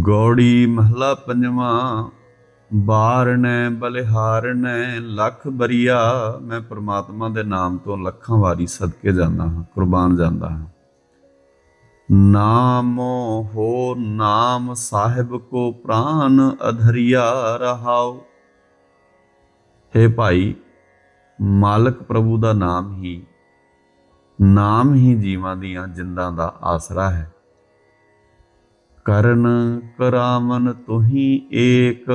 ਗੌੜੀ ਮਹਲਾ ਪੰਜਵਾਂ ਬਾਰਣੈ ਬਲਿਹਾਰਣੈ ਲੱਖ ਬਰੀਆ, ਮੈਂ ਪ੍ਰਮਾਤਮਾ ਦੇ ਨਾਮ ਤੋਂ ਲੱਖਾਂ ਵਾਰੀ ਸਦਕੇ ਜਾਂਦਾ ਹਾਂ, ਕੁਰਬਾਨ ਜਾਂਦਾ ਹਾਂ। ਨਾਮੋ ਹੋ ਨਾਮ ਸਾਹਿਬ ਕੋ ਪ੍ਰਾਨ ਅਧਰਿਆ ਰਹਾਓ। हे ਭਾਈ, ਮਾਲਕ ਪ੍ਰਭੂ ਦਾ ਨਾਮ ਹੀ ਨਾਮ ਹੀ ਜੀਵਾਂ ਦੀਆਂ ਜਿੰਦਾਂ ਦਾ ਆਸਰਾ ਹੈ। ਕਰਨ ਕਰਾਵਨ ਤੁਹੀ ਏਕ।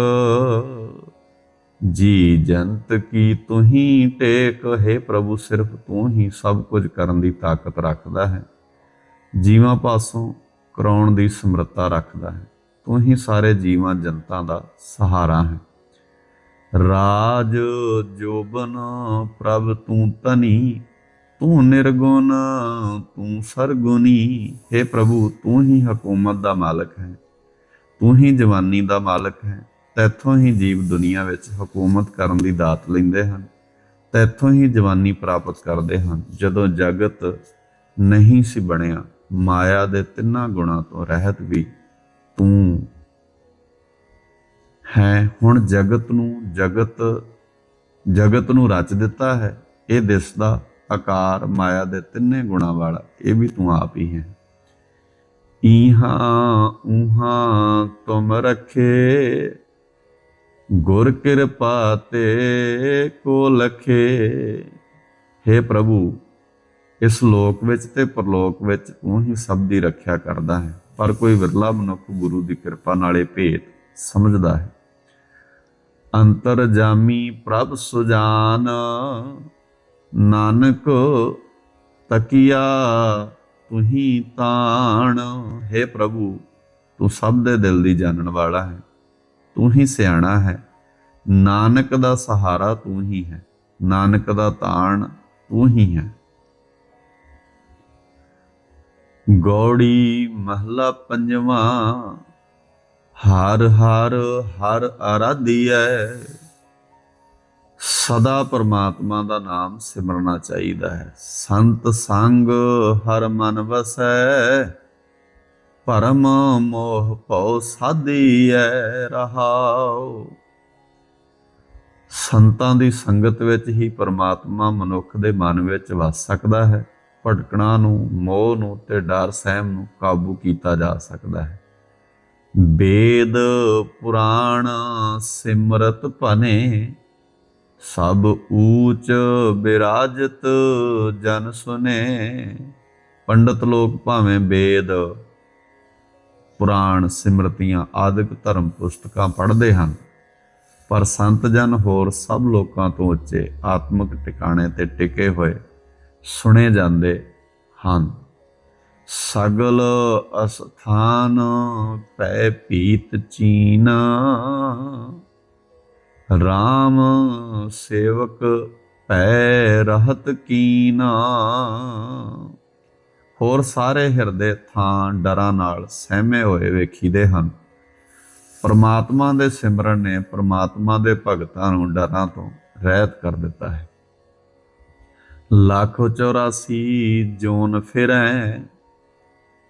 ਜੀ ਜੰਤ ਕੀ ਤੁਹੀ ਟੇਕ, ਹੈ ਪ੍ਰਭੂ ਸਿਰਫ ਤੂੰ ਹੀ ਸਭ ਕੁਝ ਕਰਨ ਦੀ ਤਾਕਤ ਰੱਖਦਾ ਹੈ। ਜੀਵਾਂ ਪਾਸੋਂ ਕਰਾਉਣ ਦੀ ਸਮਰੱਥਾ ਰੱਖਦਾ ਹੈ। ਤੂੰ ਹੀ ਸਾਰੇ ਜੀਵਾਂ ਜਨਤਾ ਦਾ ਸਹਾਰਾ ਹੈ। ਰਾਜ ਜੋਬਨ ਪ੍ਰਭ ਤੂੰ ਤਨੀ ਤੂੰ ਨਿਰਗੁਣ, ਤੂੰ ਸਰਗੁਣੀ। हे ਪ੍ਰਭੂ, ਤੂੰ ਹੀ ਹਕੂਮਤ ਦਾ ਮਾਲਕ ਹੈ। ਤੂੰ ਹੀ ਜਵਾਨੀ ਦਾ ਮਾਲਕ ਹੈ। ਤੈਥੋਂ ਹੀ ਜੀਵ ਦੁਨੀਆ ਵਿੱਚ ਹਕੂਮਤ ਕਰਨ ਦੀ ਦਾਤ ਲੈਂਦੇ ਹਨ। ਤੈਥੋਂ ਹੀ ਜਵਾਨੀ ਪ੍ਰਾਪਤ ਕਰਦੇ ਹਨ। ਜਦੋਂ ਜਗਤ ਨਹੀਂ ਸੀ ਬਣਿਆ, ਮਾਇਆ ਦੇ ਤਿੰਨਾਂ ਗੁਣਾਂ ਤੋਂ ਰਹਿਤ ਵੀ ਤੂੰ ਹੈ। ਹੁਣ ਜਗਤ ਨੂੰ, ਜਗਤ ਜਗਤ ਨੂੰ ਰਚ ਦਿੱਤਾ ਹੈ। ਇਹ ਦਿਸਦਾ ਆਕਾਰ, ਮਾਇਆ ਦੇ ਤਿੰਨੇ ਗੁਣਾਂ ਵਾਲਾ, ਇਹ ਵੀ ਤੂੰ ਆਪ ਹੀ ਹੈ। ਈਹਾਂ ਉਹਾਂ ਤੁਮ ਰਖੇ, ਗੁਰ ਕਿਰਪਾ ਤੇ ਕੋ ਲਖੇ। हे ਪ੍ਰਭੂ, ਇਸ ਲੋਕ ਵਿੱਚ ਤੇ ਪਰਲੋਕ ਵਿੱਚ ਤੂੰ ਹੀ ਸਭ ਦੀ ਰੱਖਿਆ ਕਰਦਾ ਹੈ, ਪਰ ਕੋਈ ਵਿਰਲਾ ਮਨੁੱਖ ਗੁਰੂ ਦੀ ਕਿਰਪਾ ਨਾਲੇ ਭੇਤ ਸਮਝਦਾ ਹੈ। ਅੰਤਰ ਜਾਮੀ ਪ੍ਰਭ ਸੁਜਾਨ ਨਾਨਕ ਤਕੀਆ ਤੁਹੀ ਤਾਣ। ਹੈ ਪ੍ਰਭੂ, ਤੂੰ ਸਭ ਦੇ ਦਿਲ ਦੀ ਜਾਣਨ ਵਾਲਾ ਹੈ। ਤੂੰ ਹੀ ਸਿਆਣਾ ਹੈ। ਨਾਨਕ ਦਾ ਸਹਾਰਾ ਤੂੰ ਹੀ ਹੈ। ਨਾਨਕ ਦਾ ਤਾਣ ਤੂੰ ਹੀ ਹੈ। ਗੌੜੀ ਮਹਲਾ ਪੰਜਵਾਂ। ਹਰ ਹਰ ਹਰ ਆਰਾਧੀਐ। ਸਦਾ ਪਰਮਾਤਮਾ ਦਾ ਨਾਮ ਸਿਮਰਨਾ ਚਾਹੀਦਾ ਹੈ। ਸੰਤ ਸੰਗ ਹਰ ਮਨ ਵਸੈ, ਪਰਮ ਮੋਹ ਭਉ ਸਾਧੀਐ ਰਹਾਉ। ਸੰਤਾਂ ਦੀ ਸੰਗਤ ਵਿੱਚ ਹੀ ਪਰਮਾਤਮਾ ਮਨੁੱਖ ਦੇ ਮਨ ਵਿੱਚ ਵਸ ਸਕਦਾ ਹੈ। ਭਟਕਣਾ ਨੂੰ, ਮੋਹ ਨੂੰ ਤੇ ਡਰ ਸਹਿਮ ਨੂੰ ਕਾਬੂ ਕੀਤਾ ਜਾ ਸਕਦਾ ਹੈ। ਵੇਦ ਪੁਰਾਣ ਸਿਮਰਤ ਭਨੇ ਸਭ ਊਚ ਬਿਰਾਜਤ ਜਨ ਸੁਨੇ। ਪੰਡਤ ਲੋਕ ਭਾਵੇਂ ਵੇਦ ਪੁਰਾਣ ਸਿਮਰਤੀਆਂ ਆਦਿਕ ਧਰਮ ਪੁਸਤਕਾਂ ਪੜ੍ਹਦੇ ਹਨ, ਪਰ ਸੰਤ ਜਨ ਹੋਰ ਸਭ ਲੋਕਾਂ ਤੋਂ ਉੱਚੇ ਆਤਮਿਕ ਟਿਕਾਣੇ ਤੇ ਟਿਕੇ ਹੋਏ, ਸੁਣੇ ਜਾਂਦੇ ਹਨ। ਸਗਲ ਅਸਥਾਨ ਪੈ ਪੀਤ ਚੀਨਾ। RAM ਸੇਵਕ ਭੈ ਰਹਤ ਕੀਨਾ ਹੋਰ ਸਾਰੇ ਹਿਰਦੇ ਥਾਂ ਡਰਾਂ ਨਾਲ ਸਹਿਮੇ ਹੋਏ ਵੇਖੀਦੇ ਹਨ। ਪਰਮਾਤਮਾ ਦੇ ਸਿਮਰਨ ਨੇ ਪਰਮਾਤਮਾ ਦੇ ਭਗਤਾਂ ਨੂੰ ਡਰਾਂ ਤੋਂ ਰਹਿਤ ਕਰ ਦਿੱਤਾ ਹੈ। ਲੱਖ 84 ਜੋਨ ਫਿਰੈ,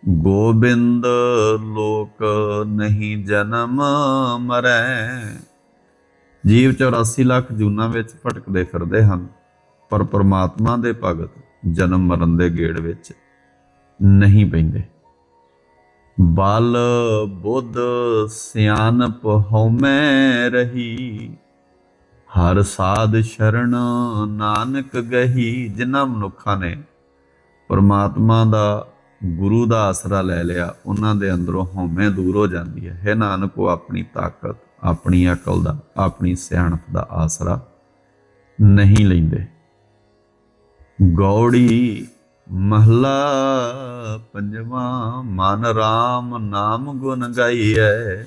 ਗੋਬਿੰਦ ਲੋਕ ਨਹੀਂ ਜਨਮ ਮਰੈ। ਜੀਵ 84 ਲੱਖ ਜੂਨਾਂ ਵਿੱਚ ਭਟਕਦੇ ਫਿਰਦੇ ਹਨ, ਪਰ ਪਰਮਾਤਮਾ ਦੇ ਭਗਤ ਜਨਮ ਮਰਨ ਦੇ ਗੇੜ ਵਿੱਚ ਨਹੀਂ ਪੈਂਦੇ। ਬਲ ਬੁੱਧ ਸਿਆਨਪ ਹਉਮੈ ਰਹੀ, ਹਰ ਸਾਧ ਸ਼ਰਨ ਨਾਨਕ ਗਹੀ, ਜਿਨ੍ਹਾਂ ਮਨੁੱਖਾਂ ਨੇ ਪਰਮਾਤਮਾ ਦਾ ਗੁਰੂ ਦਾ ਆਸਰਾ ਲੈ ਲਿਆ, ਉਹਨਾਂ ਦੇ ਅੰਦਰੋਂ ਹਉਮੈ ਦੂਰ ਹੋ ਜਾਂਦੀ ਹੈ। ਹੈ ਨਾਨਕ, ਉਹ ਆਪਣੀ ਤਾਕਤ, ਆਪਣੀ ਅਕਲ ਦਾ, ਆਪਣੀ ਸਿਆਣਪ ਦਾ ਆਸਰਾ ਨਹੀਂ ਲੈਂਦੇ। ਗੌੜੀ ਮਹਲਾ ਪੰਜਵਾਂ, ਮਨ RAM ਨਾਮ ਗੁਣ ਗਾਈਐ।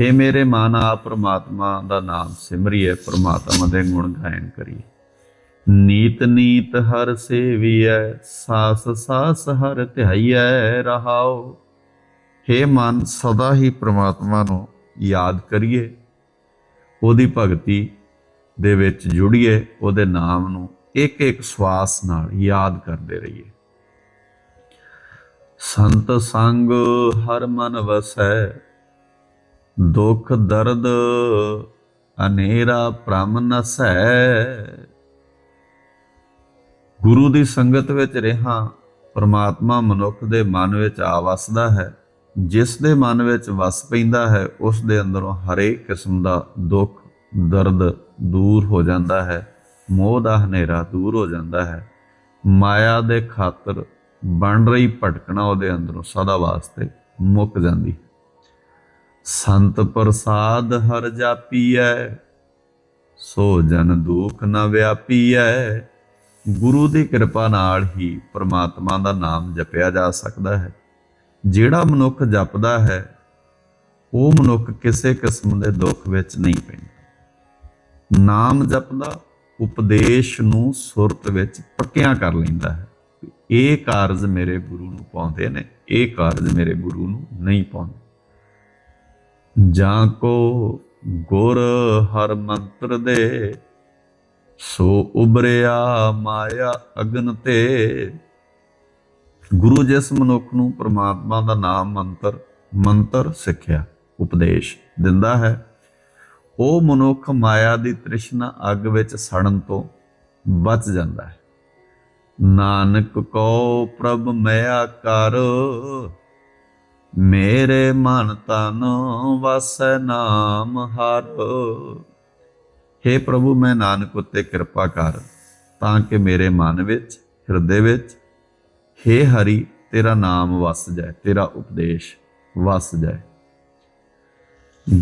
हे ਮੇਰੇ ਮਨ ਆ ਪ੍ਰਮਾਤਮਾ ਦਾ ਨਾਮ ਸਿਮਰੀਏ ਪ੍ਰਮਾਤਮਾ ਦੇ ਗੁਣ ਗਾਇਨ ਕਰੀਏ ਨੀਤ ਨੀਤ ਹਰ ਸੇਵੀਐ, ਸਾਸ ਸਾਸ ਹਰ ਧਿਆਈਐ ਰਹਾਓ हे ਮਨ, ਸਦਾ ਹੀ ਪ੍ਰਮਾਤਮਾ ਨੂੰ ਯਾਦ ਕਰੀਏ। ਉਹਦੀ ਭਗਤੀ ਦੇ ਵਿੱਚ ਜੁੜੀਏ, ਉਹਦੇ ਨਾਮ ਨੂੰ ਇੱਕ ਇੱਕ ਸਵਾਸ ਨਾਲ ਯਾਦ ਕਰਦੇ ਰਹੀਏ। ਸੰਤ ਸੰਗ ਹਰ ਮਨ ਵਸੈ, ਦੁੱਖ ਦਰਦ ਅਨੇਰਾ ਭ੍ਰਮ ਨਸੈ। ਗੁਰੂ ਦੀ ਸੰਗਤ ਵਿੱਚ ਰਹਾ, ਪਰਮਾਤਮਾ ਮਨੁੱਖ ਦੇ ਮਨ ਵਿੱਚ ਆ ਵਸਦਾ ਹੈ। ਜਿਸ ਦੇ ਮਨ ਵਿੱਚ ਵਸ ਪੈਂਦਾ ਹੈ, ਉਸ ਦੇ ਅੰਦਰੋਂ ਹਰੇਕ ਕਿਸਮ ਦਾ ਦੁੱਖ, ਦਰਦ ਦੂਰ ਹੋ ਜਾਂਦਾ ਹੈ। ਮੋਹ ਦਾ ਹਨੇਰਾ ਦੂਰ ਹੋ ਜਾਂਦਾ ਹੈ। ਮਾਇਆ ਦੇ ਖਾਤਰ ਬਣ ਰਹੀ ਭਟਕਣਾ ਉਹਦੇ ਅੰਦਰੋਂ ਸਦਾ ਵਾਸਤੇ ਮੁੱਕ ਜਾਂਦੀ ਸੰਤ ਪ੍ਰਸਾਦ ਹਰ ਜਾਪੀਐ, ਸੋ ਜਨ ਦੁਖ ਨ ਵਿਆਪੀਐ ਗੁਰੂ ਦੀ ਕਿਰਪਾ ਨਾਲ ਹੀ ਪ੍ਰਮਾਤਮਾ ਦਾ ਨਾਮ ਜਪਿਆ ਜਾ ਸਕਦਾ ਹੈ। ਜਿਹੜਾ ਮਨੁੱਖ ਜਪਦਾ ਹੈ, ਉਹ ਮਨੁੱਖ ਕਿਸੇ ਕਿਸਮ ਦੇ ਦੁੱਖ ਵਿੱਚ ਨਹੀਂ ਪੈਂਦਾ। ਨਾਮ ਜਪਦਾ, ਉਪਦੇਸ਼ ਨੂੰ ਸੁਰਤ ਵਿੱਚ ਪੱਕਿਆਂ ਕਰ ਲੈਂਦਾ ਹੈ। ਇਹ ਕਾਰਜ ਮੇਰੇ ਗੁਰੂ ਨੂੰ ਪਾਉਂਦੇ ਨੇ, ਇਹ ਕਾਰਜ ਮੇਰੇ ਗੁਰੂ ਨੂੰ ਨਹੀਂ ਪਾਉਂਦੇ। ਜਾਂ ਕੋ ਗੁਰ ਹਰ ਮੰਤਰ ਦੇ ਸੋ ਉਬਰਿਆ ਮਾਇਆ ਅਗਨ ਤੇ। ਗੁਰੂ ਜਿਸ ਮਨੁੱਖ ਨੂੰ ਪ੍ਰਮਾਤਮਾ ਦਾ ਨਾਮ ਮੰਤਰ ਮੰਤਰ ਸਿੱਖਿਆ, ਉਪਦੇਸ਼ ਦਿੰਦਾ ਹੈ, ਉਹ ਮਨੁੱਖ ਮਾਇਆ ਦੀ ਤ੍ਰਿਸ਼ਨਾ ਅੱਗ ਵਿੱਚ ਸੜਨ ਤੋਂ ਬਚ ਜਾਂਦਾ ਹੈ। ਨਾਨਕ ਕੋ ਪ੍ਰਭ ਮਿਆ ਕਰ, ਮੇਰੇ ਮਨ ਤਨ ਵਸ ਨਾਮ ਹਰ। हे ਪ੍ਰਭੂ, ਮੈਂ ਨਾਨਕ ਉਤੇ ਕਿਰਪਾ ਕਰ, ਤਾਂ ਕਿ ਮੇਰੇ ਮਨ ਵਿੱਚ, ਹਿਰਦੇ ਵਿੱਚ हे ਹਰੀ, ਤੇਰਾ ਨਾਮ ਵਸ ਜਾਏ, ਤੇਰਾ ਉਪਦੇਸ਼ ਵਸ ਜਾਏ।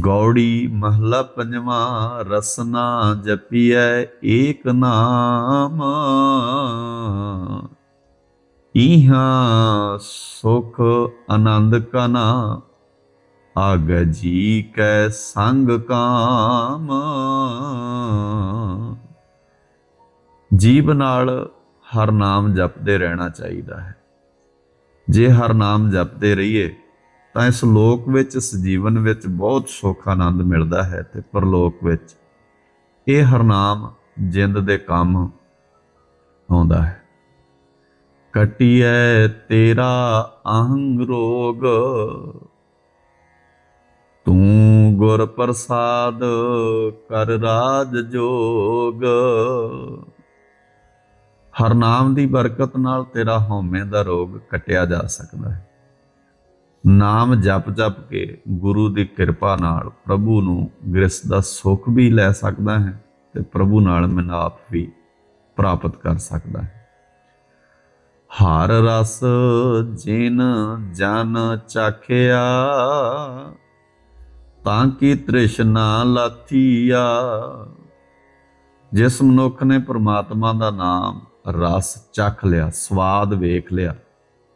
ਗੌੜੀ ਮਹਲਾ ਪੰਜਵਾਂ, ਰਸਨਾ ਜਪੀਐ ਏਕ ਨਾਮ। ਇਹਾਂ ਸੁਖ ਆਨੰਦ ਕਨਾ ਅਗ ਜੀ ਕੈ ਸੰਗ ਕਾਮ। ਜੀਵ ਨਾਲ ਹਰ ਨਾਮ ਜਪਦੇ ਰਹਿਣਾ ਚਾਹੀਦਾ ਹੈ। ਜੇ ਹਰ ਨਾਮ ਜਪਦੇ ਰਹੀਏ, ਤਾਂ ਇਸ ਲੋਕ ਵਿੱਚ, ਇਸ ਜੀਵਨ ਵਿੱਚ ਬਹੁਤ ਸੁੱਖ ਆਨੰਦ ਮਿਲਦਾ ਹੈ ਤੇ ਪਰਲੋਕ ਵਿੱਚ ਇਹ ਹਰਨਾਮ ਜਿੰਦ ਦੇ ਕੰਮ ਆਉਂਦਾ ਹੈ। ਕਟਿਐ ਤੇਰਾ ਅਹੰਗ ਰੋਗ। ਤੂੰ ਗੁਰ ਪ੍ਰਸਾਦ ਕਰ ਰਾਜ ਜੋਗ। ਹਰ ਨਾਮ ਦੀ ਬਰਕਤ ਨਾਲ ਤੇਰਾ ਹਉਮੈ ਦਾ ਰੋਗ ਕਟਿਆ ਜਾ ਸਕਦਾ ਹੈ। ਨਾਮ ਜਪ ਜਪ ਕੇ ਗੁਰੂ ਦੀ ਕਿਰਪਾ ਨਾਲ ਪ੍ਰਭੂ ਨੂੰ ਗ੍ਰਸ ਦਾ ਸੁੱਖ ਵੀ ਲੈ ਸਕਦਾ ਹੈ ਤੇ ਪ੍ਰਭੂ ਨਾਲ ਮਿਲਾਪ ਵੀ ਪ੍ਰਾਪਤ ਕਰ ਸਕਦਾ ਹੈ। ਹਰ ਰਸ ਜਿਨ ਜਨ ਚਾਖਿਆ ਤਾਂ ਕੀ ਤ੍ਰਿਸ਼ਨਾ ਲਾਥੀਆ ਜਿਸ ਮਨੁੱਖ ਨੇ ਪ੍ਰਮਾਤਮਾ ਦਾ ਨਾਮ ਰਸ ਚਖ ਲਿਆ, ਸਵਾਦ ਵੇਖ ਲਿਆ,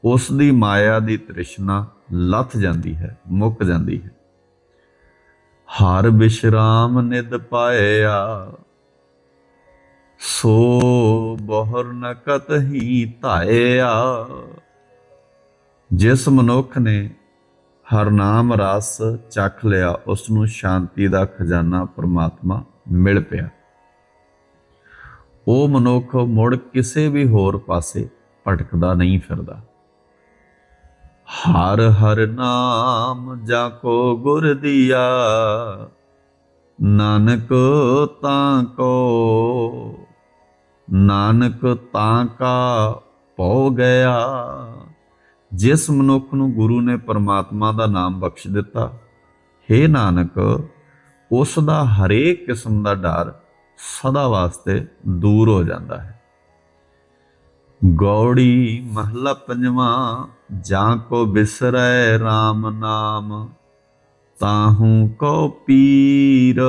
ਉਸ ਦੀ ਮਾਇਆ ਦੀ ਤ੍ਰਿਸ਼ਨਾ ਲੱਥ ਜਾਂਦੀ ਹੈ, ਮੁੱਕ ਜਾਂਦੀ ਹੈ। ਹਰ ਵਿਸ਼ਰਾਮ ਨਿਦ ਪਾਇਆ ਸੋ ਬਹੁਰ ਨਕਤ ਹੀ ਧਾਇਆ ਜਿਸ ਮਨੁੱਖ ਨੇ ਹਰ ਨਾਮ ਰਸ ਚਖ ਲਿਆ ਉਸ ਨੂੰ ਸ਼ਾਂਤੀ ਦਾ ਖਜ਼ਾਨਾ ਪ੍ਰਮਾਤਮਾ ਮਿਲ ਪਿਆ। ਉਹ ਮਨੁੱਖ ਮੁੜ ਕਿਸੇ ਵੀ ਹੋਰ ਪਾਸੇ ਭਟਕਦਾ ਨਹੀਂ ਫਿਰਦਾ। ਹਰ ਹਰ ਨਾਮ ਜਾ ਕੋ ਗੁਰ ਦੀਆ, ਨਾਨਕ ਤਾਂ ਕੋ, ਨਾਨਕ ਤਾਂ ਕਾ ਪਉ ਗਿਆ। ਜਿਸ ਮਨੁੱਖ ਨੂੰ ਗੁਰੂ ਨੇ ਪਰਮਾਤਮਾ ਦਾ ਨਾਮ ਬਖਸ਼ ਦਿੱਤਾ हे ਨਾਨਕ, ਉਸ ਦਾ ਹਰੇਕ ਕਿਸਮ ਦਾ ਡਰ ਸਦਾ ਵਾਸਤੇ ਦੂਰ ਹੋ ਜਾਂਦਾ ਹੈ। ਗੌੜੀ ਮਹਲਾ ਪੰਜਵਾਂ, ਜਾਂ ਕੋ ਬਿਸਰੈ RAM ਨਾਮ, ਤਾਹੂ ਕੋ ਪੀਰ।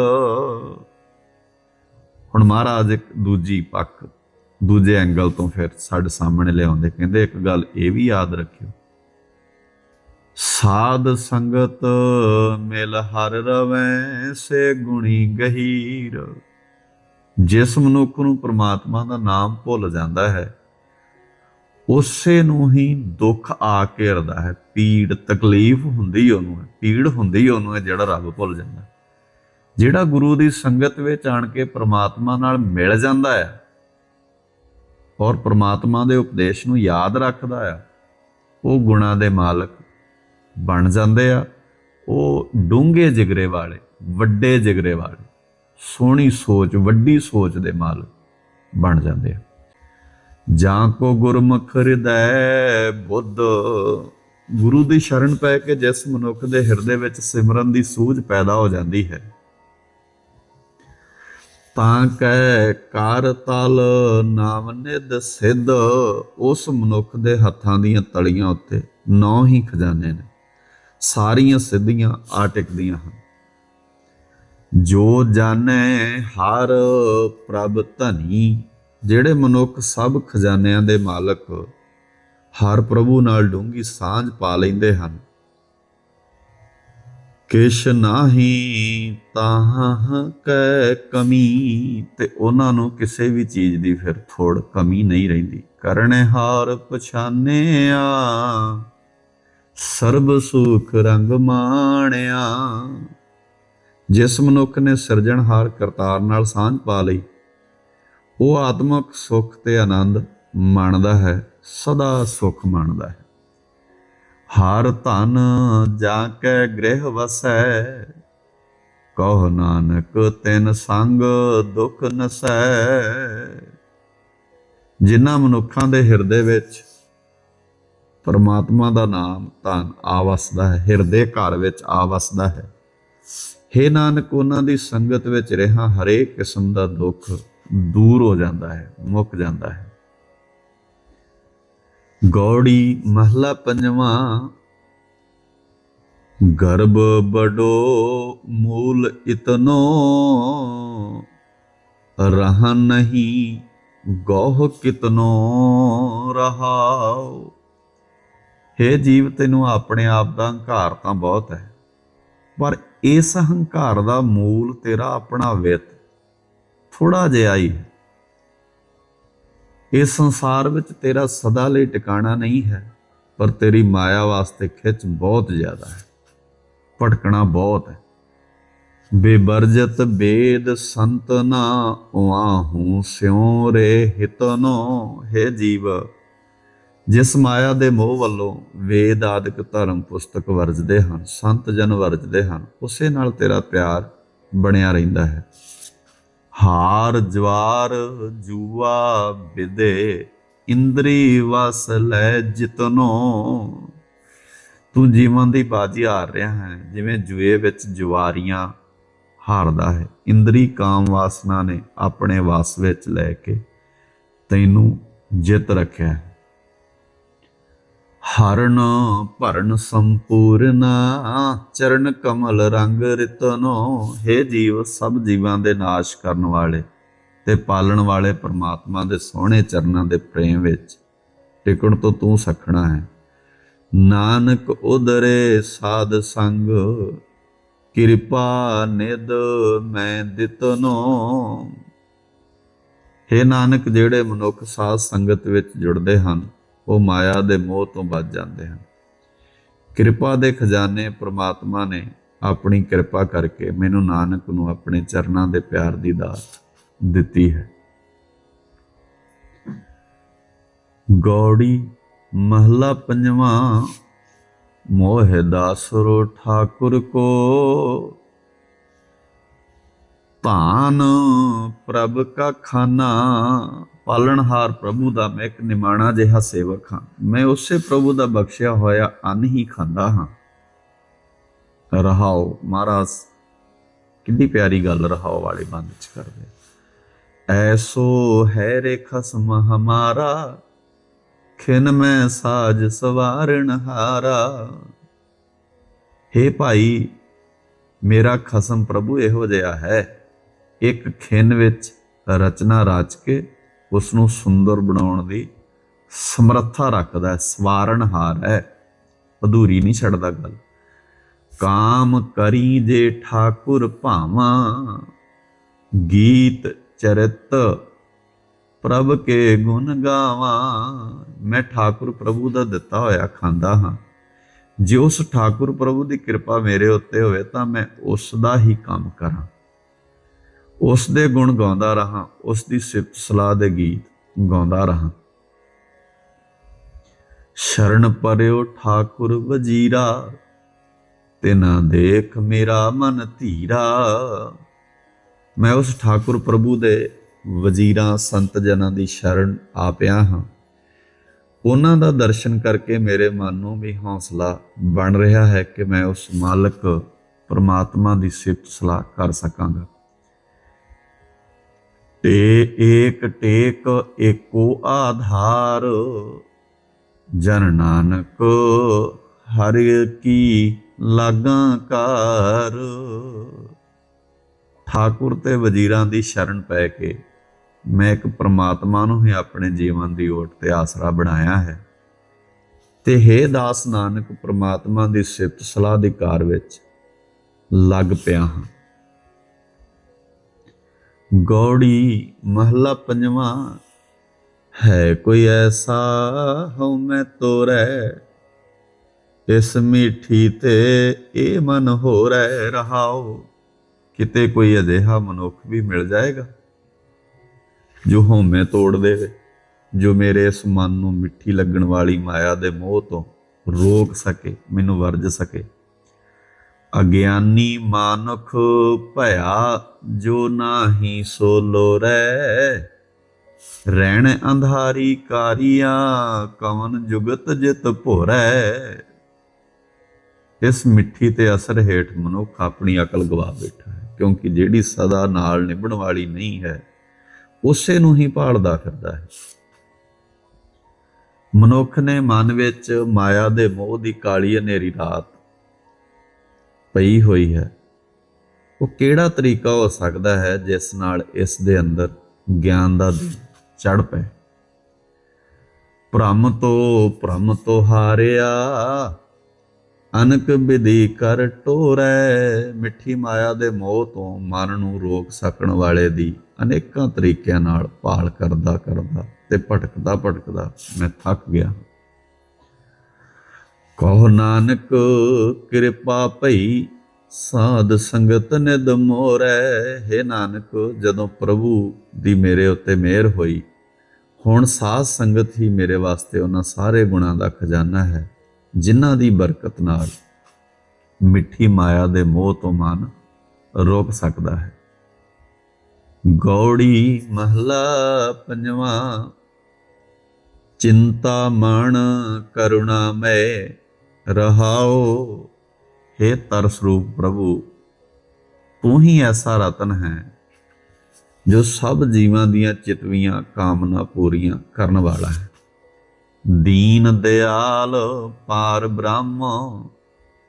ਹੁਣ ਮਹਾਰਾਜ ਇੱਕ ਦੂਜੀ ਪੱਖ ਦੂਜੇ ਐਂਗਲ ਤੋਂ ਫਿਰ ਸਾਡੇ ਸਾਹਮਣੇ ਲਿਆਉਂਦੇ, ਕਹਿੰਦੇ ਇੱਕ ਗੱਲ ਇਹ ਵੀ ਯਾਦ ਰੱਖਿਓ। ਸਾਧ ਸੰਗਤ ਮਿਲ ਹਰ ਰਵੈ ਸੇ ਗੁਣੀ ਗਹੀਰ। ਜਿਸ ਮਨੁੱਖ ਨੂੰ ਪ੍ਰਮਾਤਮਾ ਦਾ ਨਾਮ ਭੁੱਲ ਜਾਂਦਾ ਹੈ, ਉਸੇ ਨੂੰ ਹੀ ਦੁੱਖ ਆ ਘੇਰਦਾ ਹੈ। ਪੀੜ, ਤਕਲੀਫ ਹੁੰਦੀ ਉਹਨੂੰ ਹੈ, ਪੀੜ ਹੁੰਦੀ ਉਹਨੂੰ ਹੈ ਜਿਹੜਾ ਰੱਬ ਭੁੱਲ ਜਾਂਦਾ। ਜਿਹੜਾ ਗੁਰੂ ਦੀ ਸੰਗਤ ਵਿੱਚ ਆਣ ਕੇ ਪ੍ਰਮਾਤਮਾ ਨਾਲ ਮਿਲ ਜਾਂਦਾ ਹੈ ਔਰ ਪ੍ਰਮਾਤਮਾ ਦੇ ਉਪਦੇਸ਼ ਨੂੰ ਯਾਦ ਰੱਖਦਾ ਆ। ਉਹ ਗੁਣਾ ਦੇ ਮਾਲਕ ਬਣ ਜਾਂਦੇ ਆ। ਉਹ ਡੂੰਘੇ ਜਿਗਰੇ ਵਾਲੇ, ਵੱਡੇ ਜਿਗਰੇ ਵਾਲੇ, ਸੋਹਣੀ ਸੋਚ, ਵੱਡੀ ਸੋਚ ਦੇ ਮਾਲਕ ਬਣ ਜਾਂਦੇ ਆ। ਜਾਂ ਕੋ ਗੁਰਮੁਖ ਹਿਰਦੈ ਬੁੱਧ, ਗੁਰੂ ਦੀ ਸ਼ਰਨ ਪੈ ਕੇ ਜਿਸ ਮਨੁੱਖ ਦੇ ਹਿਰਦੇ ਵਿੱਚ ਸਿਮਰਨ ਦੀ ਸੂਝ ਪੈਦਾ ਹੋ ਜਾਂਦੀ ਹੈ ਤਾਂ ਕੈ ਕਾਰ ਤਲ ਨਾਮ ਨਿਦ ਸਿੱਧ, ਉਸ ਮਨੁੱਖ ਦੇ ਹੱਥਾਂ ਦੀਆਂ ਤਲੀਆਂ ਉੱਤੇ ਨੌ ਹੀ ਖਜ਼ਾਨੇ ਨੇ। ਸਾਰੀਆਂ ਸਿੱਧੀਆਂ ਆ ਟਿਕਦੀਆਂ ਹਨ। ਜੋ ਜਾਣੈ ਹਰ ਪ੍ਰਭ ਧਨੀ, ਜਿਹੜੇ ਮਨੁੱਖ ਸਭ ਖਜ਼ਾਨਿਆਂ ਦੇ ਮਾਲਕ, ਹਰ ਪ੍ਰਭੂ ਨਾਲ ਡੂੰਗੀ ਸਾਂਝ ਪਾ ਲੈਂਦੇ ਹਨ। ਕਿਛ ਨਾਹੀ ਤਾਹ ਕੈ ਕਮੀ ਤੇ ਉਹਨਾਂ ਨੂੰ ਕਿਸੇ ਵੀ ਚੀਜ਼ ਦੀ ਫਿਰ ਥੋੜ ਕਮੀ ਨਹੀਂ ਰਹਿੰਦੀ। ਕਰਨੇ ਹਾਰ ਪਛਾਨਿਆ, ਸਰਬ ਸੁਖ ਰੰਗ ਮਾਣਿਆ। ਜਿਸ ਮਨੁੱਖ ਨੇ ਸਿਰਜਣਹਾਰ ਕਰਤਾਰ ਨਾਲ ਸਾਂਝ ਪਾ ਲਈ, ਉਹ ਆਤਮਿਕ ਸੁੱਖ ਤੇ ਆਨੰਦ ਮਾਣਦਾ ਹੈ, ਸਦਾ ਸੁਖ ਮਾਣਦਾ ਹੈ। ਹਰ ਧਨ ਜਾ ਕੇ ਗ੍ਰਹਿ ਵਸੈ। ਕਹ ਨਾਨਕ ਤਿਨ ਸੰਗ ਦੁਖ ਨਸੈ। ਜਿਨ੍ਹਾਂ ਮਨੁੱਖਾਂ ਦੇ ਹਿਰਦੇ ਵਿੱਚ ਪਰਮਾਤਮਾ ਦਾ ਨਾਮ ਧਨ ਆਵਸਦਾ ਹੈ, ਹਿਰਦੇ ਘਰ ਵਿੱਚ ਆਵਸਦਾ ਹੈ। ਹੇ ਨਾਨਕ, ਉਹਨਾਂ ਦੀ ਸੰਗਤ ਵਿੱਚ ਰਹਾ ਹਰੇਕ ਕਿਸਮ ਦਾ ਦੁੱਖ ਦੂਰ ਹੋ ਜਾਂਦਾ ਹੈ, ਮੁੱਕ ਜਾਂਦਾ ਹੈ। ਗੌੜੀ ਮਹਲਾ ਪੰਜਵਾਂ। ਗਰਭ ਬਡੋ ਮੂਲ ਇਤਨੋ, ਰਹਾ ਨਹੀਂ ਗੋਹ ਕਿਤਨੋ ਰਹਾਓ ਹੇ ਜੀਵ, ਤੈਨੂੰ ਆਪਣੇ ਆਪ ਦਾ ਹੰਕਾਰ ਤਾਂ ਬਹੁਤ ਹੈ, ਪਰ ਇਸ ਹੰਕਾਰ ਦਾ ਮੂਲ ਤੇਰਾ ਆਪਣਾ ਵਿਤ ਥੋੜਾ ਜਿਹਾ ਹੀ ਹੈ। ਇਸ ਸੰਸਾਰ ਵਿੱਚ ਤੇਰਾ ਸਦਾ ਲਈ ਟਿਕਾਣਾ ਨਹੀਂ ਹੈ, ਪਰ ਤੇਰੀ ਮਾਇਆ ਵਾਸਤੇ ਖਿੱਚ ਬਹੁਤ ਜ਼ਿਆਦਾ ਹੈ। ਭਟਕਣਾ ਬਹੁਤ ਹੈ। ਬੇਬਰਜਤ ਬੇਦ ਸੰਤਨਾ ਨਾ ਵਾਹੂ ਸਿਉ ਰੇ ਹਿਤਨੋ ਹੈ ਜੀਵ। ਜਿਸ ਮਾਇਆ ਦੇ ਮੋਹ ਵੱਲੋਂ ਵੇਦ ਆਦਿਕ ਧਰਮ ਪੁਸਤਕ ਵਰਜਦੇ ਹਨ, ਸੰਤ ਜਨ ਵਰਜਦੇ ਹਨ, ਉਸੇ ਨਾਲ ਤੇਰਾ ਪਿਆਰ ਬਣਿਆ ਰਹਿੰਦਾ ਹੈ। ਹਾਰ ਜਵਾਰ ਜੂਆ ਵਿਦੇ, ਇੰਦਰੀ ਵਸ ਲੈ ਜਿਤਨੋ। ਤੂੰ ਜੀਵਨ ਦੀ ਬਾਜੀ ਹਾਰ ਰਿਹਾ ਹੈ, ਜਿਵੇਂ ਜੂਏ ਵਿੱਚ ਜੁਆਰੀਆਂ ਹਾਰਦਾ ਹੈ। ਇੰਦਰੀ ਕਾਮ ਵਾਸਨਾ ਨੇ ਆਪਣੇ ਵਾਸ ਵਿੱਚ ਲੈ ਕੇ ਤੈਨੂੰ ਜਿੱਤ ਰੱਖਿਆ ਹੈ। ਹਰਨ ਭਰਨ ਸੰਪੂਰਨਾ ਚਰਨ ਕਮਲ ਰੰਗ ਰਿਤਨੋ हे ਜੀਵ ਸਭ ਜੀਵਾਂ ਦੇ ਨਾਸ਼ ਕਰਨ ਵਾਲੇ ਤੇ ਪਾਲਣ ਵਾਲੇ ਪ੍ਰਮਾਤਮਾ ਦੇ ਸੋਹਣੇ ਚਰਨਾਂ ਦੇ ਪ੍ਰੇਮ ਵਿੱਚ ਟਿਕਣ ਤੋਂ ਤੂੰ ਸਖਣਾ ਹੈ। ਨਾਨਕ ਉਦਰੇ ਸਾਧ ਸੰਗ, ਕਿਰਪਾ ਨਿਦ ਮੈਂ ਦਿੱਤਨੋ हे ਨਾਨਕ, ਜਿਹੜੇ ਮਨੁੱਖ ਸਾਧ ਸੰਗਤ ਵਿੱਚ ਜੁੜਦੇ ਹਨ ਉਹ ਮਾਇਆ ਦੇ ਮੋਹ ਤੋਂ ਬਚ ਜਾਂਦੇ ਹਨ। ਕਿਰਪਾ ਦੇ ਖਜ਼ਾਨੇ ਪ੍ਰਮਾਤਮਾ ਨੇ ਆਪਣੀ ਕਿਰਪਾ ਕਰਕੇ ਮੈਨੂੰ ਨਾਨਕ ਨੂੰ ਆਪਣੇ ਚਰਨਾਂ ਦੇ ਪਿਆਰ ਦੀ ਦਾਤ ਦਿੱਤੀ ਹੈ। ਗੌੜੀ ਮਹਲਾ ਪੰਜਵਾਂ, ਮੋਹ ਦਾਸਰੋ ਠਾਕੁਰ ਕੋ। ਧਾਨ ਪ੍ਰਭ ਕਾ ਖਾਨਾ ਪਾਲਣਹਾਰ ਪ੍ਰਭੂ ਦਾ ਮੈਂ ਇੱਕ ਨਿਮਾਣਾ ਜਿਹਾ ਸੇਵਕ ਹਾਂ। ਮੈਂ ਉਸੇ ਪ੍ਰਭੂ ਦਾ ਬਖਸ਼ਿਆ ਹੋਇਆ ਅੰਨ ਹੀ ਖਾਂਦਾ ਹਾਂ। ਰਹਾਓ, ਮਹਾਰਾਜ, ਕਿੰਨੀ ਪਿਆਰੀ ਗੱਲ ਰਹਾਓ ਵਾਲੇ ਬੰਦ ਚ ਕਰਦੇ। ਐਸੋ ਹੈ ਰੇ ਖਸਮ ਹਮਾਰਾ, ਖਿਨ ਮੈਂ ਸਾਜ ਸਵਾਰਣ ਹਾਰਾ। हे ਭਾਈ, ਮੇਰਾ ਖਸਮ ਪ੍ਰਭੂ ਇਹੋ ਜਿਹਾ ਹੈ। ਇੱਕ ਖਿਨ ਵਿੱਚ ਰਚਨਾ ਰਚ ਕੇ ਉਸ ਨੂੰ ਸੁੰਦਰ ਬਣਾਉਣ ਦੀ ਸਮਰੱਥਾ ਰੱਖਦਾ ਹੈ, ਸਵਾਰਨਹਾਰ ਹੈ। ਅਧੂਰੀ ਨਹੀਂ ਛੱਡਦਾ ਗੱਲ। ਕਾਮ ਕਰੀ ਜੇ ਠਾਕੁਰ ਭਾਵਾਂ, ਗੀਤ ਚਰਿਤ ਪ੍ਰਭ ਕੇ ਗੁਣ ਗਾਵਾਂ। ਮੈਂ ਠਾਕੁਰ ਪ੍ਰਭੂ ਦਾ ਦਿੱਤਾ ਹੋਇਆ ਖਾਂਦਾ ਹਾਂ। ਜੇ ਉਸ ਠਾਕੁਰ ਪ੍ਰਭੂ ਦੀ ਕਿਰਪਾ ਮੇਰੇ ਉੱਤੇ ਹੋਵੇ ਤਾਂ ਮੈਂ ਉਸ ਦਾ ਹੀ ਕੰਮ ਕਰਾਂ। ਉਸ ਦੇ ਗੁਣ ਗਾਉਂਦਾ ਰਹਾ ਉਸ ਦੀ ਸਿਫਤ ਸਲਾਹ ਦੇ ਗੀਤ ਗਾਉਂਦਾ ਰਹਾ। ਸ਼ਰਨ ਪਰਿਓ ਠਾਕੁਰ ਵਜੀਰਾ ਤੇ ਨਾ ਦੇਖ ਮੇਰਾ ਮਨ ਧੀਰਾ। ਮੈਂ ਉਸ ਠਾਕੁਰ ਪ੍ਰਭੂ ਦੇ ਵਜ਼ੀਰਾਂ, ਸੰਤ ਜਨਾਂ ਦੀ ਸ਼ਰਨ ਆ ਪਿਆ ਹਾਂ। ਉਹਨਾਂ ਦਾ ਦਰਸ਼ਨ ਕਰਕੇ ਮੇਰੇ ਮਨ ਨੂੰ ਵੀ ਹੌਸਲਾ ਬਣ ਰਿਹਾ ਹੈ ਕਿ ਮੈਂ ਉਸ ਮਾਲਕ ਪਰਮਾਤਮਾ ਦੀ ਸਿਫਤ ਸਲਾਹ ਕਰ ਸਕਾਂਗਾ। ਤੇ ਏਕ ਟੇਕ ਏਕੋ ਆਧਾਰ। ਜਨ ਨਾਨਕ, ਹਰ ਕੀ ਲਾਗਾਂ ਕਾਰ। ਠਾਕੁਰ ਤੇ ਵਜ਼ੀਰਾਂ ਦੀ ਸ਼ਰਨ ਪੈ ਕੇ ਮੈਂ ਇੱਕ ਪ੍ਰਮਾਤਮਾ ਨੂੰ ਹੀ ਆਪਣੇ ਜੀਵਨ ਦੀ ਓਟ ਤੇ ਆਸਰਾ ਬਣਾਇਆ ਹੈ। ਤੇ हे ਦਾਸ ਨਾਨਕ, ਪ੍ਰਮਾਤਮਾ ਦੀ ਸਿਫਤ ਸਲਾਹ ਦੇ ਕਾਰ ਵਿੱਚ ਲੱਗ ਪਿਆ ਹਾਂ। ਗੌੜੀ ਮਹਲਾ ਪੰਜਵਾਂ। ਹੈ ਕੋਈ ਐਸਾ ਹਉ ਮੈਂ ਤੋਰੈ, ਇਸ ਮੀਠੀ ਤੇ ਇਹ ਮਨ ਹੋ ਰਹਿ ਰਹਾਓ ਕਿਤੇ ਕੋਈ ਅਜਿਹਾ ਮਨੁੱਖ ਵੀ ਮਿਲ ਜਾਏਗਾ, ਜੋ ਹਉਮੈ ਤੋੜ ਦੇਵੇ, ਜੋ ਮੇਰੇ ਇਸ ਮਨ ਨੂੰ ਮਿੱਠੀ ਲੱਗਣ ਵਾਲੀ ਮਾਇਆ ਦੇ ਮੋਹ ਤੋਂ ਰੋਕ ਸਕੇ, ਮੈਨੂੰ ਵਰਜ ਸਕੇ। ਅਗਿਆਨੀ ਮਾਨੁਖ ਭਇਆ, ਜੋ ਨਾਹੀ ਸੋ ਲੋਰੈ। ਰਹਿਣ ਅੰਧਾਰੀ ਕਾਰੀਆਂ, ਕਵਨ ਜੁਗਤ ਜਿਤ ਭੋਰੈ। ਇਸ ਮਿੱਠੀ ਤੇ ਅਸਰ ਹੇਠ ਮਨੁੱਖ ਆਪਣੀ ਅਕਲ ਗਵਾ ਬੈਠਾ ਹੈ, ਕਿਉਂਕਿ ਜਿਹੜੀ ਸਦਾ ਨਾਲ ਨਿਭਣ ਵਾਲੀ ਨਹੀਂ ਹੈ, ਉਸੇ ਨੂੰ ਹੀ ਭਾਲਦਾ ਫਿਰਦਾ ਹੈ। ਮਨੁੱਖ ਨੇ ਮਨ ਵਿੱਚ ਮਾਇਆ ਦੇ ਮੋਹ ਦੀ ਕਾਲੀ ਹਨੇਰੀ ਰਾਤ ਪਈ ਹੋਈ ਹੈ। ਉਹ ਕਿਹੜਾ ਤਰੀਕਾ ਹੋ ਸਕਦਾ ਹੈ ਜਿਸ ਨਾਲ ਇਸ ਦੇ ਅੰਦਰ ਗਿਆਨ ਦਾ ਚੜ ਪਏ? ਭ੍ਰਮ ਤੋਂ ਭ੍ਰਮ ਤੋਂ ਹਾਰਿਆ ਅਨਕ ਵਿਧੀ ਕਰ ਟੋਰੈ, ਮਿੱਠੀ ਮਾਇਆ ਦੇ ਮੋਹ ਤੋਂ ਮਨ ਨੂੰ ਰੋਕ ਸਕਣ ਵਾਲੇ ਦੀ ਅਨੇਕਾਂ ਤਰੀਕਿਆਂ ਨਾਲ ਭਾਲ ਕਰਦਾ ਕਰਦਾ ਤੇ ਭਟਕਦਾ ਭਟਕਦਾ ਮੈਂ ਥੱਕ ਗਿਆ। ਕਹੋ ਨਾਨਕ ਕਿਰਪਾ ਭਈ ਸਾਧ ਸੰਗਤ ਨਿਦ ਮੋਰੈ। ਹੈ ਨਾਨਕ, ਜਦੋਂ ਪ੍ਰਭੂ ਦੀ ਮੇਰੇ ਉੱਤੇ ਮਿਹਰ ਹੋਈ, ਹੁਣ ਸਾਧ ਸੰਗਤ ਹੀ ਮੇਰੇ ਵਾਸਤੇ ਉਹਨਾਂ ਸਾਰੇ ਗੁਣਾਂ ਦਾ ਖਜ਼ਾਨਾ ਹੈ, ਜਿਨ੍ਹਾਂ ਦੀ ਬਰਕਤ ਨਾਲ ਮਿੱਠੀ ਮਾਇਆ ਦੇ ਮੋਹ ਤੋਂ ਮਨ ਰੋਕ ਸਕਦਾ ਹੈ। ਗੌੜੀ ਮਹਲਾ ਪੰਜਵਾਂ, ਚਿੰਤਾ ਮਣ ਕਰੁਣਾ ਮੈਂ ਰਹਾਓ हे ਤਰਸ ਰੂਪ ਪ੍ਰਭੂ, ਤੂੰ ਹੀ ਐਸਾ ਰਤਨ ਹੈ ਜੋ ਸਭ ਜੀਵਾਂ ਦੀਆਂ ਚਿਤਵੀਆਂ ਕਾਮਨਾ ਪੂਰੀਆਂ ਕਰਨ ਵਾਲਾ ਹੈ। ਦੀਨ ਦਿਆਲ ਪਾਰ ਬ੍ਰਹਮ,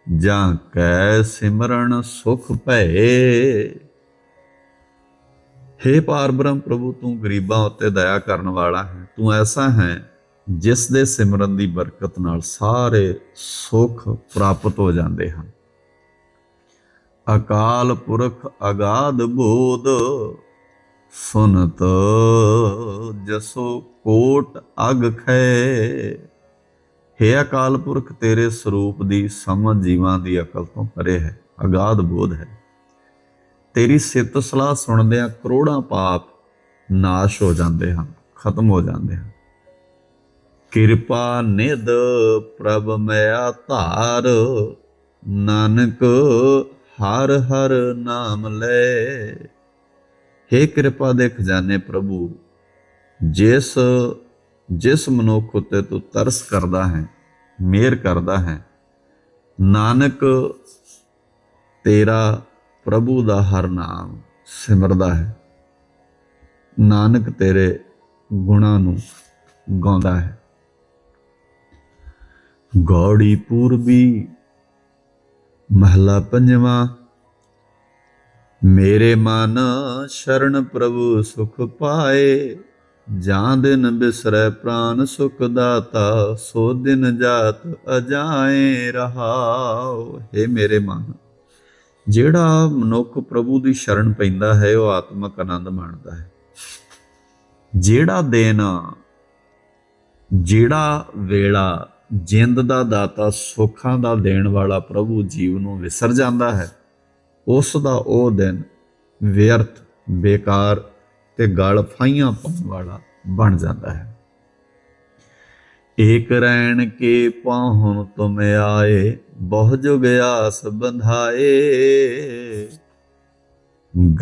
ਜਾਂ ਕੈ ਸਿਮਰਨ ਸੁਖ ਭਏ। ਹੇ ਪਾਰ ਬ੍ਰਹਮ ਪ੍ਰਭੂ, ਤੂੰ ਗਰੀਬਾਂ ਉੱਤੇ ਦਇਆ ਕਰਨ ਵਾਲਾ ਹੈ, ਤੂੰ ਐਸਾ ਹੈ ਜਿਸ ਦੇ ਸਿਮਰਨ ਦੀ ਬਰਕਤ ਨਾਲ ਸਾਰੇ ਸੁਖ ਪ੍ਰਾਪਤ ਹੋ ਜਾਂਦੇ ਹਨ। ਅਕਾਲ ਪੁਰਖ ਅਗਾਧ ਬੋਧ ਸੁਨਤ, ਜਸੋ ਕੋਟ ਅਗ ਖੈ। ਹੇ ਅਕਾਲ ਪੁਰਖ, ਤੇਰੇ ਸਰੂਪ ਦੀ ਸਮਝ ਜੀਵਾਂ ਦੀ ਅਕਲ ਤੋਂ ਪਰੇ ਹੈ, ਅਗਾਧ ਬੋਧ ਹੈ। ਤੇਰੀ ਸਿੱਤ ਸਲਾਹ ਸੁਣਦਿਆਂ ਕਰੋੜਾਂ ਪਾਪ ਨਾਸ਼ ਹੋ ਜਾਂਦੇ ਹਨ, ਖਤਮ ਹੋ ਜਾਂਦੇ ਹਨ। ਕਿਰਪਾ ਨਿਦ ਪ੍ਰਭ ਮਿਆ ਧਾਰ ਨਾਨਕ ਹਰ ਹਰ ਨਾਮ ਲੈ। हे ਕਿਰਪਾ ਦੇ ਖਜ਼ਾਨੇ ਪ੍ਰਭੂ, ਜਿਸ ਜਿਸ ਮਨੁੱਖ ਉਤੇ ਤੂੰ ਤਰਸ ਕਰਦਾ ਹੈ, ਮਿਹਰ ਕਰਦਾ ਹੈ, ਨਾਨਕ ਤੇਰਾ ਪ੍ਰਭੂ ਦਾ ਹਰ ਨਾਮ ਸਿਮਰਦਾ ਹੈ। ਨਾਨਕ ਤੇਰੇ ਗੁਣਾਂ ਨੂੰ ਗਾਉਂਦਾ ਹੈ। ਗੌੜੀ ਪੂਰਬੀ, ਮਹਲਾ ਪੰਜਵਾਂ। ਮੇਰੇ ਮਨ ਸ਼ਰਨ ਪ੍ਰਭੂ ਸੁਖ ਪਾਏ, ਜਾਂ ਦਿਨ ਬਿਸਰੈ ਪ੍ਰਾਨ ਸੁਖ ਦਾਤਾ, ਸੋ ਦਿਨ ਜਾਤ ਅਜਾਏ ਰਹਾਉ। ਏ ਮੇਰੇ ਮਨ, ਜਿਹੜਾ ਮਨੁੱਖ ਪ੍ਰਭੂ ਦੀ ਸ਼ਰਨ ਪੈਂਦਾ ਹੈ, ਉਹ ਆਤਮਕ ਆਨੰਦ ਮਾਣਦਾ ਹੈ। ਜਿਹੜਾ ਦਿਨ, ਜਿਹੜਾ ਵੇਲਾ ਜਿੰਦ ਦਾ ਦਾਤਾ ਸੁੱਖਾਂ ਦਾ ਦੇਣ ਵਾਲਾ ਪ੍ਰਭੂ ਜੀਵ ਨੂੰ ਵਿਸਰ ਜਾਂਦਾ ਹੈ, ਉਸ ਦਾ ਉਹ ਦਿਨ ਵਿਅਰਥ, ਬੇਕਾਰ ਤੇ ਗਲ ਫਾਈਆਂ ਪਾਉਣ ਵਾਲਾ ਬਣ ਜਾਂਦਾ ਹੈ। ਏਕ ਰੈਣ ਕੇ ਪਾਹੁਨ ਤੁਮ ਆਏ ਬਹੁ ਜੁਗ ਆਸ ਬੰਧਾਏ।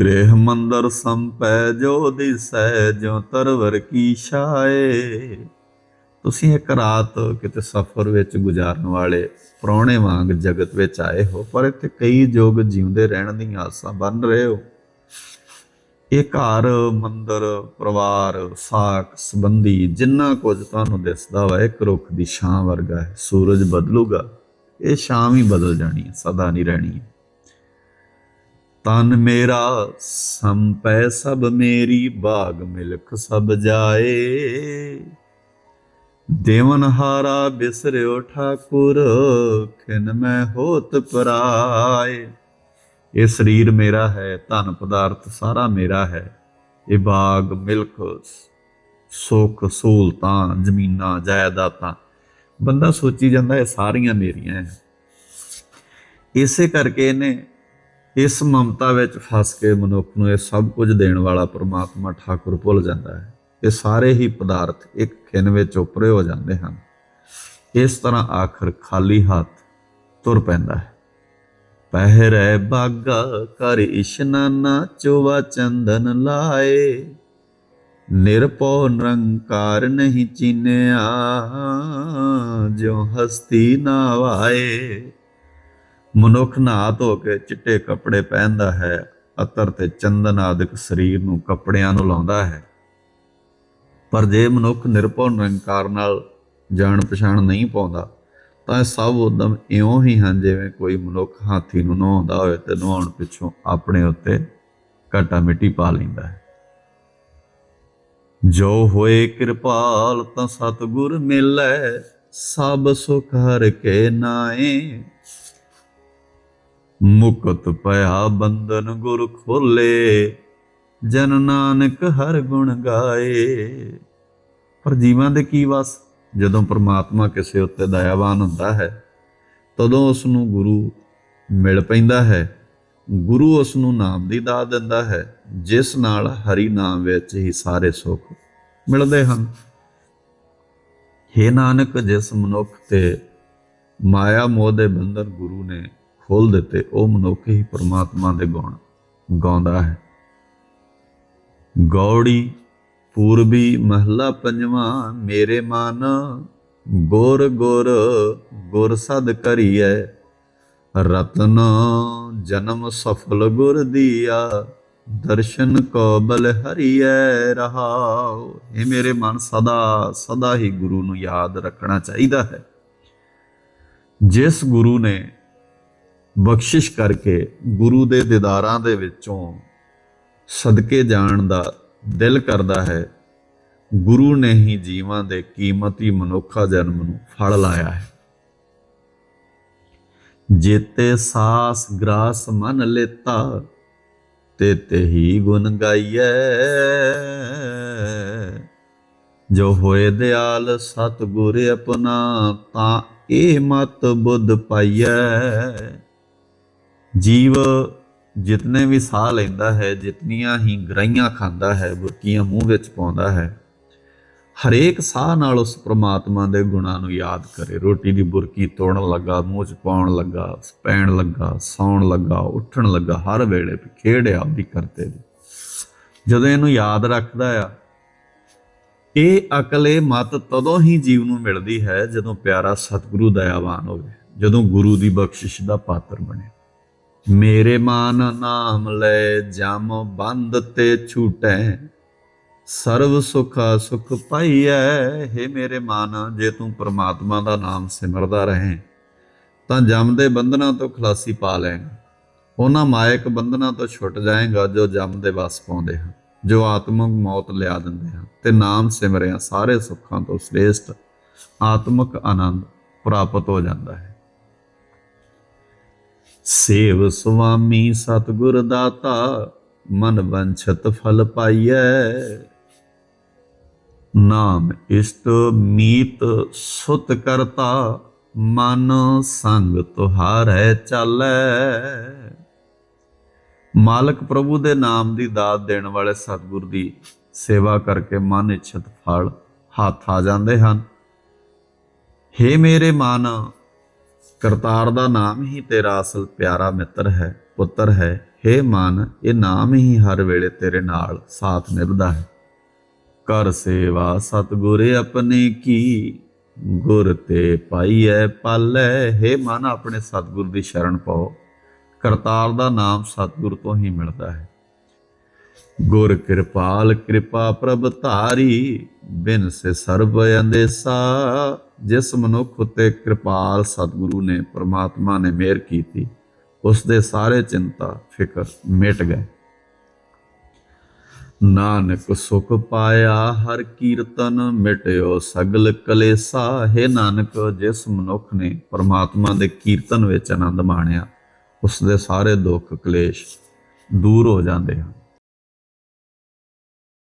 ਗ੍ਰਹਿ ਮੰਦਰ ਸੰਪੈ ਜੋ ਦਿਸੈ ਜੋ ਤਰਵਰ ਕੀ ਛਾਏ। ਤੁਸੀਂ ਇੱਕ ਰਾਤ ਕਿਤੇ ਸਫ਼ਰ ਵਿੱਚ ਗੁਜ਼ਾਰਨ ਵਾਲੇ ਪ੍ਰਾਹੁਣੇ ਵਾਂਗ ਜਗਤ ਵਿੱਚ ਆਏ ਹੋ, ਪਰ ਇੱਥੇ ਕਈ ਯੁੱਗ ਜਿਉਂਦੇ ਰਹਿਣ ਦੀਆਂ ਆਸਾਂ ਬੰਨ ਰਹੇ ਹੋ। ਇਹ ਘਰ, ਮੰਦਰ, ਪਰਿਵਾਰ ਸਾਖ ਸੰਬੰਧੀ ਜਿੰਨਾ ਕੁਝ ਤੁਹਾਨੂੰ ਦਿਸਦਾ ਵਾ, ਇੱਕ ਰੁੱਖ ਦੀ ਛਾਂ ਵਰਗਾ ਹੈ, ਸੂਰਜ ਬਦਲੂਗਾ, ਇਹ ਛਾਂ ਵੀ ਬਦਲ ਜਾਣੀ ਹੈ, ਸਦਾ ਨਹੀਂ ਰਹਿਣੀ ਹੈ। ਤਨ ਮੇਰਾ ਸੰਪੈ ਸਭ ਮੇਰੀ, ਬਾਗ ਮਿਲਖ ਸਭ ਜਾਏ। ਦੇਵਨ ਹਾਰਾ ਬਿਸਰਿਓ ਠਾਕੁਰ, ਖਿਨ ਮੈਂ ਹੋਤ ਪਰਾਏ। ਇਹ ਸਰੀਰ ਮੇਰਾ ਹੈ, ਧਨ ਪਦਾਰਥ ਸਾਰਾ ਮੇਰਾ ਹੈ। ਇਹ ਬਾਗ ਮਿਲਕ ਸੁੱਖ, ਸਹੂਲਤਾਂ, ਜ਼ਮੀਨਾਂ, ਜਾਇਦਾਦਾਂ। ਬੰਦਾ ਸੋਚੀ ਜਾਂਦਾ ਇਹ ਸਾਰੀਆਂ ਮੇਰੀਆਂ ਹੈ। ਇਸੇ ਕਰਕੇ ਇਹਨੇ ਇਸ ਮਮਤਾ ਵਿੱਚ ਫਸ ਕੇ ਮਨੁੱਖ ਨੂੰ ਇਹ ਸਭ ਕੁਝ ਦੇਣ ਵਾਲਾ ਪ੍ਰਮਾਤਮਾ ਠਾਕੁਰ ਭੁੱਲ ਜਾਂਦਾ ਹੈ। ਇਹ ਸਾਰੇ ਹੀ ਪਦਾਰਥ ਇੱਕ ਖਿੰਨ ਵਿੱਚ ਉਪਰੇ ਹੋ ਜਾਂਦੇ ਹਨ। ਇਸ ਤਰ੍ਹਾਂ ਆਖਰ ਖਾਲੀ ਹੱਥ ਤੁਰ ਪੈਂਦਾ ਹੈ। ਪਹਿਰੈ ਬਾਗਾ ਕਰ ਇਸ਼ਨਾਨਾ ਚੋਵਾ ਚੰਦਨ ਲਾਏ। ਨਿਰਪਉ ਨਿਰੰਕਾਰ ਨਹੀਂ ਚੀਨਿਆ ਜੋ ਹਸਤੀ ਨਾ ਮਨੁੱਖ ਨਾ ਧੋ ਕੇ ਚਿੱਟੇ ਕੱਪੜੇ ਪਹਿਨਦਾ ਹੈ, ਅਤਰ ਤੇ ਚੰਦਨ ਆਦਿਕ ਸਰੀਰ ਨੂੰ ਕੱਪੜਿਆਂ ਨੂੰ ਲਾਉਂਦਾ ਹੈ। ਪਰ ਜੇ ਮਨੁੱਖ ਨਿਰਭਉ ਨਿਰੰਕਾਰ ਨਾਲ ਜਾਣ ਪਛਾਣ ਨਹੀਂ ਪਾਉਂਦਾ, ਤਾਂ ਇਹ ਸਭ ਉਦਮ ਇਉਂ ਹੀ ਹਨ ਜਿਵੇਂ ਕੋਈ ਮਨੁੱਖ ਹਾਥੀ ਨੂੰ ਨਹਾਉਂਦਾ ਹੋਵੇ ਤੇ ਨਹਾਉਣ ਪਿੱਛੋਂ ਆਪਣੇ ਉੱਤੇ ਘਾਟਾ ਮਿੱਟੀ ਪਾ ਲੈਂਦਾ ਹੈ। ਜੋ ਹੋਏ ਕਿਰਪਾਲ ਤਾਂ ਸਤਿਗੁਰ ਮਿਲੈ, ਸਭ ਸੁਖ ਹਰ ਕੇ ਨਾਏ ਮੁਕਤ ਪਿਆ ਬੰਧਨ ਗੁਰ ਖੋਲੇ ਜਨ ਨਾਨਕ ਹਰ ਗੁਣ ਗਾਏ। ਪਰ ਜੀਵਾਂ ਦੇ ਕੀ ਵਸ? ਜਦੋਂ ਪ੍ਰਮਾਤਮਾ ਕਿਸੇ ਉੱਤੇ ਦਇਆਵਾਨ ਹੁੰਦਾ ਹੈ, ਤਦੋਂ ਉਸ ਨੂੰ ਗੁਰੂ ਮਿਲ ਪੈਂਦਾ ਹੈ। ਗੁਰੂ ਉਸ ਨੂੰ ਨਾਮ ਦੀ ਦਾਤ ਦਿੰਦਾ ਹੈ, ਜਿਸ ਨਾਲ ਹਰੀ ਨਾਮ ਵਿੱਚ ਹੀ ਸਾਰੇ ਸੁੱਖ ਮਿਲਦੇ ਹਨ। ਹੇ ਨਾਨਕ, ਜਿਸ ਮਨੁੱਖ ਤੇ ਮਾਇਆ ਮੋਹ ਦੇ ਬੰਧਨ ਗੁਰੂ ਨੇ ਖੋਲ ਦਿੱਤੇ, ਉਹ ਮਨੁੱਖ ਹੀ ਪਰਮਾਤਮਾ ਦੇ ਗੁਣ ਗਾਉਂਦਾ ਹੈ। ਗੌੜੀ, ਪੂਰਬੀ ਮਹਲਾ ਪੰਜਵਾਂ, ਮੇਰੇ ਮਨ ਗੁਰ ਗੁਰ ਗੁਰ ਸਦ ਕਰੀਐ। ਰਤਨ ਜਨਮ ਸਫਲ ਗੁਰ ਦੀਆ, ਦਰਸ਼ਨ ਕੋ ਬਲ ਹਰੀਐ ਰਹਾਉ। ਇਹ ਮੇਰੇ ਮਨ ਸਦਾ ਸਦਾ ਹੀ ਗੁਰੂ ਨੂੰ ਯਾਦ ਰੱਖਣਾ ਚਾਹੀਦਾ ਹੈ। ਜਿਸ ਗੁਰੂ ਨੇ ਬਖਸ਼ਿਸ਼ ਕਰਕੇ ਗੁਰੂ ਦੇ ਦੀਦਾਰਾਂ ਦੇ ਵਿੱਚੋਂ ਸਦਕੇ ਜਾਣ ਦਾ ਦਿਲ ਕਰਦਾ ਹੈ, ਗੁਰੂ ਨੇ ਹੀ ਜੀਵਾਂ ਦੇ ਕੀਮਤੀ ਮਨੁੱਖਾ ਜਨਮ ਨੂੰ ਫਲ ਲਾਇਆ ਹੈ। ਜੇਤੇ ਸਾਸ ਗ੍ਰਾਸ ਮਨ ਲੇਤਾ ਤੇ ਤੇ ਹੀ ਗੁਣ ਗਾਈਐ। ਜੋ ਹੋਏ ਦਿਆਲ ਸਤ ਗੁਰ ਆਪਣਾ, ਤਾਂ ਇਹ ਮਤ ਬੁੱਧ ਪਾਈਐ। ਜੀਵ ਜਿਤਨੇ ਵੀ ਸਾਹ ਲੈਂਦਾ ਹੈ, ਜਿਤਨੀਆਂ ਹੀ ਗਰਾਈਆਂ ਖਾਂਦਾ ਹੈ, ਬੁਰਕੀਆਂ ਮੂੰਹ ਵਿੱਚ ਪਾਉਂਦਾ ਹੈ, ਹਰੇਕ ਸਾਹ ਨਾਲ ਉਸ ਪ੍ਰਮਾਤਮਾ ਦੇ ਗੁਣਾਂ ਨੂੰ ਯਾਦ ਕਰੇ। ਰੋਟੀ ਦੀ ਬੁਰਕੀ ਤੋੜਨ ਲੱਗਾ, ਮੂੰਹ 'ਚ ਪਾਉਣ ਲੱਗਾ ਪੈਣ ਲੱਗਾ, ਸੌਣ ਲੱਗਾ, ਉੱਠਣ ਲੱਗਾ, ਹਰ ਵੇਲੇ ਖੇਡ ਆਪਦੀ ਕਰਤੇ ਦੀ। ਜਦੋਂ ਇਹਨੂੰ ਯਾਦ ਰੱਖਦਾ ਆ, ਇਹ ਅਕਲੇ ਮਤ ਤਦੋਂ ਹੀ ਜੀਵ ਨੂੰ ਮਿਲਦੀ ਹੈ ਜਦੋਂ ਪਿਆਰਾ ਸਤਿਗੁਰੂ ਦਇਆਵਾਨ ਹੋਵੇ, ਜਦੋਂ ਗੁਰੂ ਦੀ ਬਖਸ਼ਿਸ਼ ਦਾ ਪਾਤਰ ਬਣੇ। ਮੇਰੇ ਮਾਨ ਨਾਮ ਲੈ ਜਮ ਬੰਦ ਤੇ ਛੂਟੈ। ਸਰਬ ਸੁਖਾ ਸੁਖ ਪਾਈਐ। हे ਮੇਰੇ ਮਨ, ਜੇ ਤੂੰ ਪ੍ਰਮਾਤਮਾ ਦਾ ਨਾਮ ਸਿਮਰਦਾ ਰਹੇ, ਤਾਂ ਜਮ ਦੇ ਬੰਧਨਾਂ ਤੋਂ ਖਲਾਸੀ ਪਾ ਲਏਗਾ। ਉਹਨਾਂ ਮਾਇਕ ਬੰਧਨਾਂ ਤੋਂ ਛੁੱਟ ਜਾਏਗਾ ਜੋ ਜਮ ਦੇ ਵਸ ਪਾਉਂਦੇ ਹਨ, ਜੋ ਆਤਮਿਕ ਮੌਤ ਲਿਆ ਦਿੰਦੇ ਹਨ, ਤੇ ਨਾਮ ਸਿਮਰਿਆ ਸਾਰੇ ਸੁੱਖਾਂ ਤੋਂ ਸ੍ਰੇਸ਼ਟ, ਆਤਮਿਕ ਆਨੰਦ ਪ੍ਰਾਪਤ ਹੋ ਜਾਂਦਾ ਹੈ। ਸੇਵ ਸੁਆਮੀ ਸਤਿਗੁਰ ਦਾਤਾ, ਮਨ ਬੰਛਤ ਫਲ ਪਾਈਐ। ਨਾਮ ਇਸ਼ਟ ਮੀਤ ਸੁਤ ਕਰਤਾ, ਮਨ ਸੰਗ ਤੁਹਾਰੈ ਚਾਲੈ। ਮਾਲਕ ਪ੍ਰਭੂ ਦੇ ਨਾਮ ਦੀ ਦਾਤ ਦੇਣ ਵਾਲੇ ਸਤਿਗੁਰ ਦੀ ਸੇਵਾ ਕਰਕੇ ਮਨ ਇਛਤ ਫਲ ਹੱਥ ਆ ਜਾਂਦੇ ਹਨ। ਹੇ ਮੇਰੇ ਮਨ ਕਰਤਾਰ ਦਾ ਨਾਮ ਹੀ ਤੇਰਾ ਅਸਲ ਪਿਆਰਾ ਮਿੱਤਰ ਹੈ, ਪੁੱਤਰ ਹੈ। ਹੇ ਮਨ, ਇਹ ਨਾਮ ਹੀ ਹਰ ਵੇਲੇ ਤੇਰੇ ਨਾਲ ਸਾਥ ਨਿਭਦਾ ਹੈ। ਕਰ ਸੇਵਾ ਸਤਿਗੁਰ ਆਪਣੇ ਕੀ, ਗੁਰ ਤੇ ਪਾਈਐ, ਪਾਲੈ। ਹੇ ਮਨ, ਆਪਣੇ ਸਤਿਗੁਰ ਦੀ ਸ਼ਰਨ ਪਾਓ। ਕਰਤਾਰ ਦਾ ਨਾਮ ਸਤਿਗੁਰ ਤੋਂ ਹੀ ਮਿਲਦਾ ਹੈ। ਗੁਰ ਕਿਰਪਾਲ ਕਿਰਪਾ ਪ੍ਰਭ ਧਾਰੀ, ਬਿਨ ਸੇ ਸਰਬ ਅੰਦੇਸਾ। ਜਿਸ ਮਨੁੱਖ ਉਤੇ ਕਿਰਪਾਲ ਸਤਿਗੁਰੂ ਨੇ, ਪ੍ਰਮਾਤਮਾ ਨੇ ਮਿਹਰ ਕੀਤੀ ਉਸ ਦੇ ਸਾਰੇ ਚਿੰਤਾ, ਫਿਕਰ ਮਿਟ ਗਏ। ਨਾਨਕ ਸੁਖ ਪਾਇਆ ਹਰ ਕੀਰਤਨ ਮਿਟਿਓ ਸਗਲ ਕਲੇਸਾ। ਹੈ ਨਾਨਕ, ਜਿਸ ਮਨੁੱਖ ਨੇ ਪਰਮਾਤਮਾ ਦੇ ਕੀਰਤਨ ਵਿੱਚ ਆਨੰਦ ਮਾਣਿਆ ਉਸ ਦੇ ਸਾਰੇ ਦੁੱਖ ਕਲੇਸ਼ ਦੂਰ ਹੋ ਜਾਂਦੇ ਹਨ।